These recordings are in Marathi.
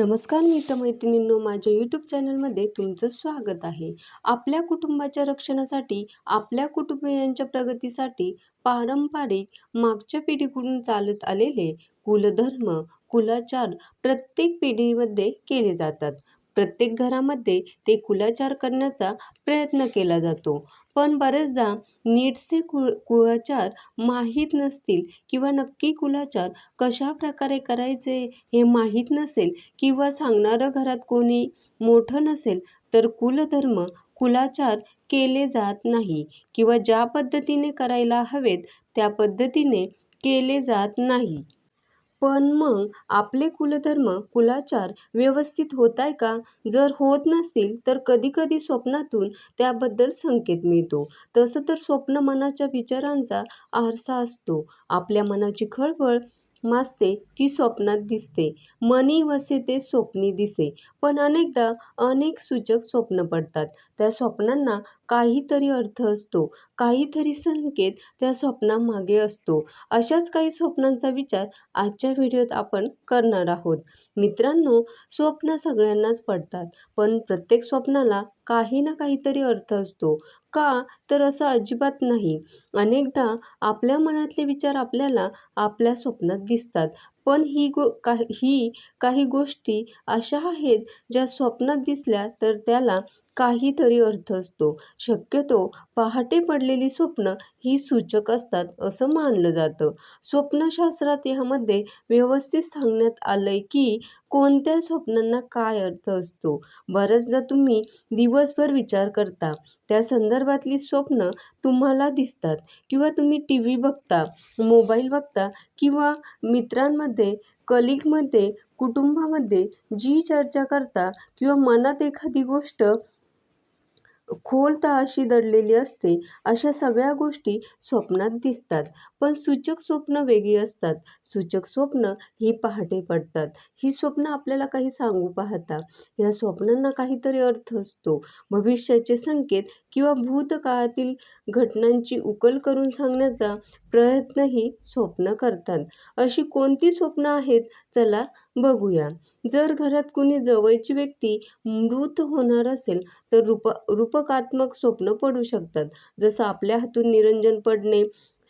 नमस्कार मित्रमैत्रिणींनो माझ्या यूट्यूब चॅनलमध्ये तुमचं स्वागत आहे. आपल्या कुटुंबाच्या रक्षणासाठी आपल्या कुटुंबियांच्या प्रगतीसाठी पारंपरिक मागच्या पिढीकडून चालत आलेले कुलधर्म कुलाचार प्रत्येक पिढीमध्ये केले जातात. प्रत्येक घरामध्ये ते कुलाचार करण्याचा प्रयत्न केला जातो. पण बरेचदा नीटचे कु कुळाचार माहीत नसतील किंवा नक्की कुलाचार कशा प्रकारे करायचे हे माहीत नसेल किंवा सांगणारं घरात कोणी मोठं नसेल तर कुलधर्म कुलाचार केले जात नाही किंवा ज्या पद्धतीने करायला हवेत त्या पद्धतीने केले जात नाही. पण मग आपले कुलधर्म कुलाचार व्यवस्थित होत आहे का? जर होत नसतील तर कधी कधी स्वप्नातून त्याबद्दल संकेत मिळतो. तसं तर स्वप्न मनाच्या विचारांचा आरसा असतो. आपल्या मनाची खळबळ माजते ती स्वप्नात दिसते. मनी वसे ते स्वप्नी दिसे. पण अनेकदा अनेक सूचक स्वप्न पडतात. त्या स्वप्नांना काहीतरी अर्थ असतो. काहीतरी संकेत त्या स्वप्नामागे असतो. अशाच काही स्वप्नांचा विचार आजच्या व्हिडिओत आपण करणार आहोत. मित्रांनो स्वप्न सगळ्यांनाच पडतात. पण प्रत्येक स्वप्नाला काही ना काहीतरी अर्थ असतो. का तर असं अजिबात नाही. अनेकदा आपल्या मनातले विचार आपल्याला आपल्या स्वप्नात दिसतात. पण ही गो काही काही गोष्टी अशा आहेत ज्या स्वप्नात दिसल्या तर त्याला काहीतरी अर्थ असतो. शक्यतो पहाटे पडलेली स्वप्न ही सूचक असतात असं मानलं जातं. स्वप्नशास्त्रात यामध्ये व्यवस्थित सांगण्यात आलंय की कोणत्या स्वप्नांना काय अर्थ असतो. बऱ्याचदा तुम्ही दिवसभर विचार करता त्या संदर्भातली स्वप्न तुम्हाला दिसतात किंवा तुम्ही टी व्ही बघता मोबाईल बघता किंवा मित्रांमध्ये कलिगमध्ये कुटुंबामध्ये जी चर्चा करता किंवा मनात एखादी गोष्ट खोलता अशी दडलेली असते. अशा सगळ्या गोष्टी स्वप्नात दिसतात. पण सूचक स्वप्न वेगळी असतात. सूचक स्वप्न ही पहाटे पडतात. ही स्वप्न आपल्याला काही सांगू पाहता. या स्वप्नांना काहीतरी अर्थ असतो. भविष्याचे संकेत किंवा भूतकाळातील घटनांची उकल करून सांगण्याचा प्रयत्नही स्वप्न करतात. अशी कोणती स्वप्न आहेत? चला बघूया. जर घरात कुणी जवळची व्यक्ती मृत होणार असेल तर रूप रूपकात्मक स्वप्न पडू शकतात. जसं आपल्या हातून निरंजन पडणे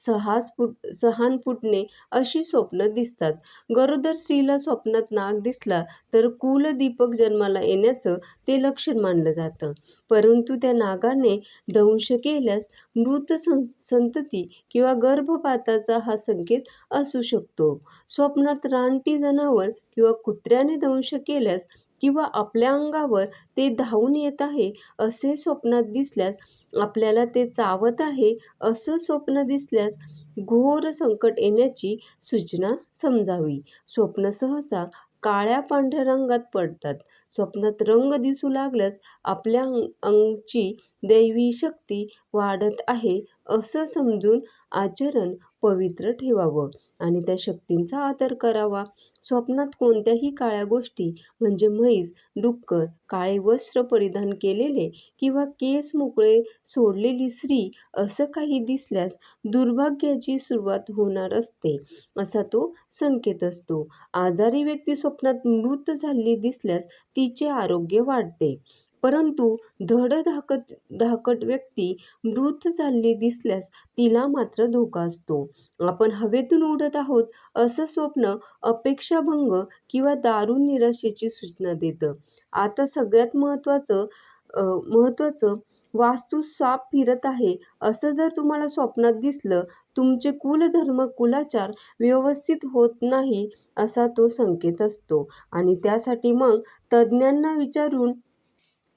सहास फुट सहान फुटणे अशी स्वप्न दिसतात. गरोदर स्त्रीला स्वप्नात नाग दिसला तर कुलदीपक जन्माला येण्याचं ते लक्षण मानलं जातं. परंतु त्या नागाने दंश केल्यास मृत सं संतती किंवा गर्भपाताचा हा संकेत असू शकतो. स्वप्नात रानटी जनावर किंवा कुत्र्याने दंश केल्यास किंवा आपल्या अंगावर ते धावून येत आहे असे स्वप्नात दिसल्यास आपल्याला ते चावत आहे असं स्वप्न दिसल्यास घोर संकट येण्याची सूचना समजावी. स्वप्न सहसा काळ्या पांढऱ्या रंगात पडतात. स्वप्नात रंग दिसू लागल्यास आपल्या अंगची दैवी शक्ती वाढत आहे असं समजून आचरण पवित्र ठेवावं आणि त्या शक्तींचा आदर करावा. स्वप्नात कोणत्याही काळ्या गोष्टी म्हणजे म्हैस डुक्कर काळे वस्त्र परिधान केलेले किंवा केस मोकळे सोडलेली स्त्री असं काही दिसल्यास दुर्भाग्याची सुरुवात होणार असते असा तो संकेत असतो. आजारी व्यक्ती स्वप्नात मृत झालेली दिसल्यास तिचे आरोग्य वाढते. परंतु धड धाकट धाकट व्यक्ती मृत झालेली दिसल्यास तिला मात्र धोका असतो. आपण हवेतून उडत आहोत असं स्वप्न अपेक्षाभंग किंवा दारुण निराशेची सूचना देतं. आता सगळ्यात महत्त्वाचं महत्त्वाचं वास्तू साप फिरत आहे असं जर तुम्हाला स्वप्नात दिसलं तुमचे कुलधर्म कुलाचार व्यवस्थित होत नाही असा तो संकेत असतो. आणि त्यासाठी मग तज्ज्ञांना विचारून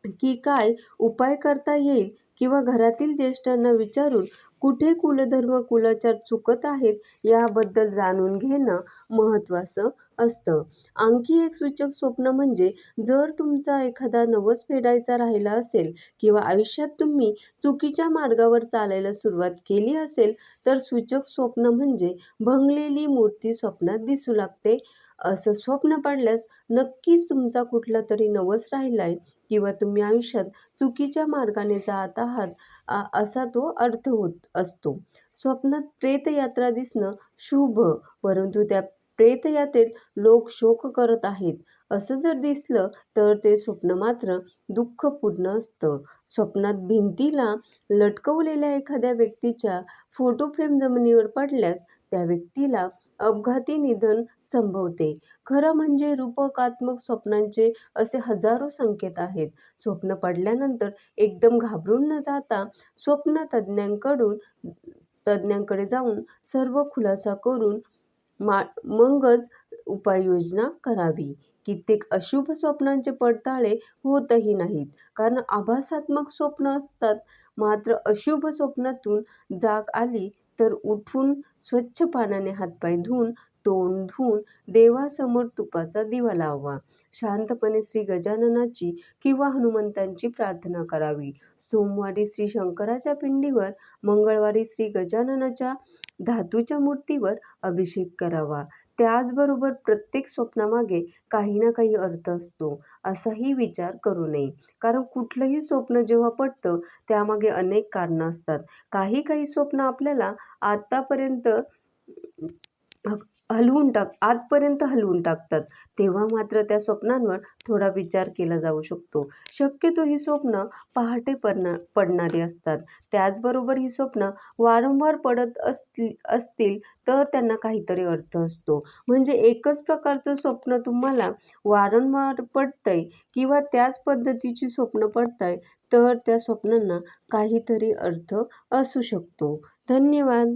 की काय उपाय करता येईल किंवा घरातील ज्येष्ठांना विचारून कुठे कुलधर्म कुलाचार चुकत आहेत याबद्दल जाणून घेणं महत्त्वाचं असतं. आणखी एक सूचक स्वप्न म्हणजे जर तुमचा एखादा नवस फेडायचा राहिला असेल किंवा आयुष्यात तुम्ही चुकीच्या मार्गावर चालायला सुरुवात केली असेल तर सूचक स्वप्न म्हणजे भंगलेली मूर्ती स्वप्नात दिसू लागते. असं स्वप्न पडल्यास नक्कीच तुमचा कुठला तरी नवस राहिला आहे किंवा तुम्ही आयुष्यात चुकीच्या मार्गाने जात आहात असा तो अर्थ होत असतो स्वप्नात प्रेतयात्रा दिसणं शुभ परंतु त्या प्रेतयात्रेत लोक शोक करत आहेत असं जर दिसलं तर ते स्वप्न मात्र दुःखपूर्ण असतं. स्वप्नात भिंतीला लटकवलेल्या एखाद्या व्यक्तीच्या फोटो फ्रेम जमिनीवर पडल्यास त्या व्यक्तीला अपघाती निधन संभवते. खरं म्हणजे रूपकात्मक स्वप्नांचे असे हजारो संकेत आहेत. स्वप्न पडल्यानंतर एकदम घाबरून न जाता स्वप्न तज्ज्ञांकडून तज्ज्ञांकडे जाऊन सर्व खुलासा करून मा मगच उपाययोजना करावी. कित्येक अशुभ स्वप्नांचे पडताळे होतही नाहीत कारण आभासात्मक स्वप्न असतात. मात्र अशुभ स्वप्नातून जाग आली तर उठून स्वच्छ पाण्याने हातपाय धुवून, तोंड धुवून देवासमोर तुपाचा दिवा लावावा. शांतपणे श्री गजाननाची किंवा हनुमंतांची प्रार्थना करावी. सोमवारी श्री शंकराच्या पिंडीवर, मंगळवारी श्री गजाननाच्या धातूच्या मूर्तीवर अभिषेक करावा. त्याचबरोबर प्रत्येक स्वप्नामागे काही ना काही अर्थ असतो असाही विचार करू नये. कारण कुठलंही स्वप्न जेव्हा पडतं त्यामागे अनेक कारणं असतात. काही काही स्वप्न आपल्याला हलवून टाक आतपर्यंत हलवून टाकतात. तेव्हा मात्र त्या स्वप्नांवर थोडा विचार केला जाऊ शकतो. शक्यतो ही स्वप्न पहाटे पडणारी असतात. त्याचबरोबर ही स्वप्न वारंवार पडत असतील तर त्यांना काहीतरी अर्थ असतो. म्हणजे एकच प्रकारचं स्वप्न तुम्हाला वारंवार पडतंय किंवा त्याच पद्धतीची स्वप्न पडतंय तर त्या स्वप्नांना काहीतरी अर्थ असू शकतो. धन्यवाद.